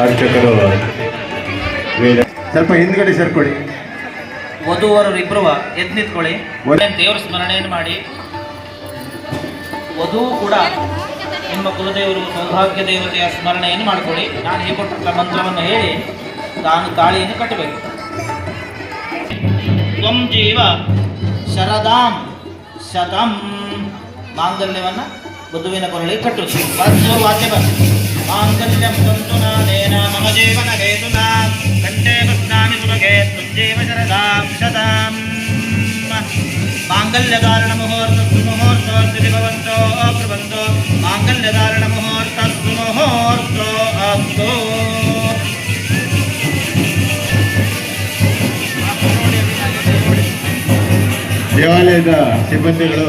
ಅರ್ಚಕರು ಸ್ವಲ್ಪ ಹಿಂದ್ಗಡೆ ಸೇರ್ಕೊಳ್ಳಿ. ವಧುವರರು ಇಬ್ಬರು ಎದ್ದು ನಿಂತ್ಕೊಳ್ಳಿ. ದೇವರ ಸ್ಮರಣೆಯನ್ನು ಮಾಡಿ. ವಧು ಕೂಡ ನಿಮ್ಮ ಕುಲದೇವರು ಸೌಭಾಗ್ಯ ದೇವತೆಯ ಸ್ಮರಣೆಯನ್ನು ಮಾಡಿಕೊಳ್ಳಿ. ನಾನು ಕೊಟ್ಟ ಮಂತ್ರವನ್ನು ಹೇಳಿ ತಾನು ತಾಳಿಯನ್ನು ಕಟ್ಟಬೇಕು. ತ್ವಂ ಜೀವ ಶರದಾಂ ಶತಂ. ಮಾಂಗಲ್ಯವನ್ನು ವಧುವಿನ ಕೊರಳಿಗೆ ಕಟ್ಟು ವಾದ್ಯ ವಾದ್ಯ ಬಂತು ಮಾಂಗಲ್ಯಂ ತಂತು ನಾನೇನ ಮಮ ಜೀವನ ಹೇತುನಾ ಕಂಠೆ ಕೃಷ್ಣಾಮಿ ಸುಭಗೆ ತ್ವಂಜೀವ ಶರದಾಂ ಶತಾಂ ಮಾಂಗಲ್ಯಧಾರಣ ಮುಹೂರ್ತಸ್ತು ಮುಹೂರ್ತೋಸ್ತಿ ಭವಂತೋ ಅಬ್ರುವಂತೋ ಮಾಂಗಲ್ಯಧಾರಣ ಮುಹೂರ್ತಸ್ತು ಮುಹೂರ್ತೋ ಅಸ್ತು ದೇವಾಲಯದ ಸಿಬ್ಬಂದಿಗಳು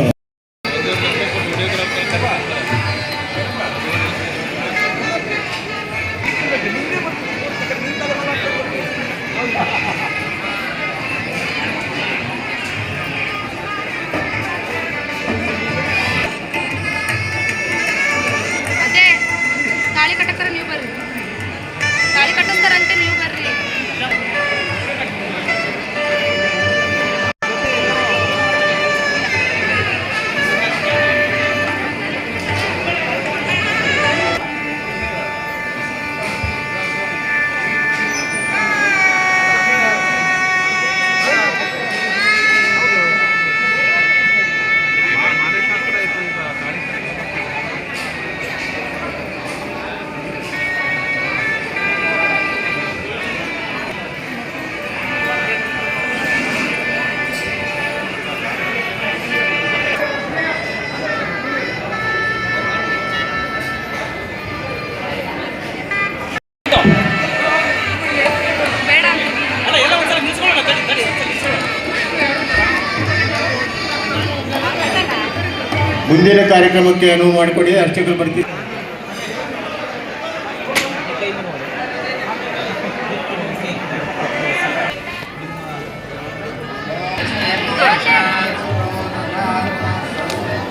ಮುಂದಿನ ಕಾರ್ಯಕ್ರಮಕ್ಕೆ ಅನುವು ಮಾಡಿಕೊಡಿ ಅರ್ಚಕರು ಬರ್ತೀವಿ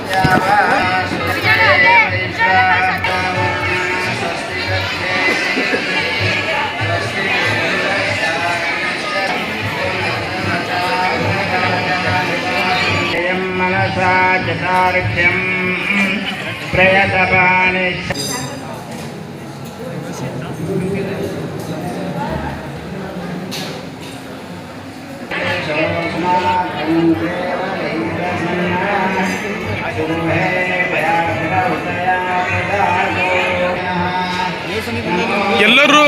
ವಿಚಾರ चतार्घ्यं प्रयतपानि ಎಲ್ಲರೂ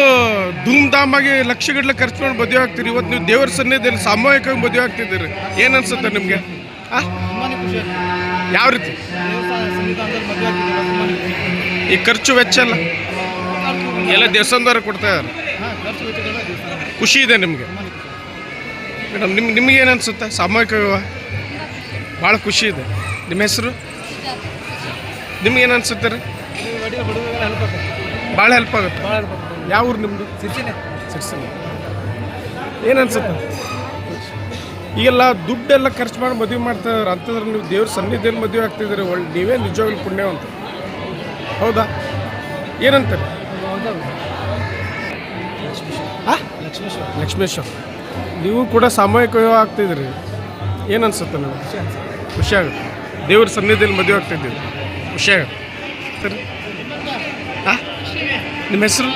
ಧೂಮ್ ಧಾಮ್ ಆಗಿ ಲಕ್ಷಗಟ್ಟಲೆ ಖರ್ಚು ಮಾಡಿ ಮದುವೆ ಆಗ್ತೀರಿ ಇವತ್ತು ನೀವು ದೇವರ ಸನ್ನಿಧಿಯಲ್ಲಿ ಸಾಮೂಹಿಕವಾಗಿ ಮದುವೆ ಆಗ್ತಿದ್ದೀರಿ ಏನು ಅನ್ಸುತ್ತೆ ನಿಮಗೆ ಯಾವ ರೀತಿ? ಈ ಖರ್ಚು ವೆಚ್ಚ ಎಲ್ಲ? ಎಲ್ಲ ದೇವಸ್ಥಾನದವ್ರು ಕೊಡ್ತಾ ಇದ್ದಾರೆ? ಖುಷಿ ಇದೆ ನಿಮಗೆ? ಮೇಡಮ್ ನಿಮ್ಗೆ ನಿಮ್ಗೆ ಏನು ಅನ್ಸುತ್ತೆ? ಸಾಮೂಹಿಕ ವಿವಾಹ? ಭಾಳ ಖುಷಿ ಇದೆ. ನಿಮ್ಮ ಹೆಸರು? ನಿಮ್ಗೆ ಏನು ಅನ್ಸುತ್ತೆ ರೀ? ಭಾಳ ಹೆಲ್ಪ್ ಆಗುತ್ತೆ. ಯಾವ ಊರು ನಿಮ್ಮದು ಸಿರ್ಸಿನ. ಸಿರ್ಸಿನ. ಏನು ಅನ್ಸುತ್ತೆ? ಈಗೆಲ್ಲ ದುಡ್ಡೆಲ್ಲ ಖರ್ಚು ಮಾಡಿ ಮದುವೆ ಮಾಡ್ತಾರೆ ಅಂತಂದ್ರೆ ನೀವು ದೇವ್ರ ಸನ್ನಿಧಿಯಲ್ಲಿ ಮದುವೆ ಆಗ್ತಿದ್ದೀರಿ ಒಳ್ಳೆ ನೀವೇ ನಿಜವಾಗ್ಲೂ ಪುಣ್ಯವಂತ ಹೌದಾ? ಏನಂತ? ಲಕ್ಷ್ಮೇಶ್ವರ. ನೀವು ಕೂಡ ಸಾಮೂಹಿಕ ವಿವಾಹ ಆಗ್ತಿದ್ದೀರಿ ಏನು ಅನ್ಸುತ್ತೆ ನೀವು ಖುಷಿ ಆಗುತ್ತೆ. ದೇವ್ರ ಸನ್ನಿಧಿಯಲ್ಲಿ ಮದುವೆ ಆಗ್ತಿದ್ದೀವಿ ಖುಷಿ ಆಗುತ್ತೆ. ಸರಿ. ಆ? ನಿಮ್ಮ ಹೆಸರು?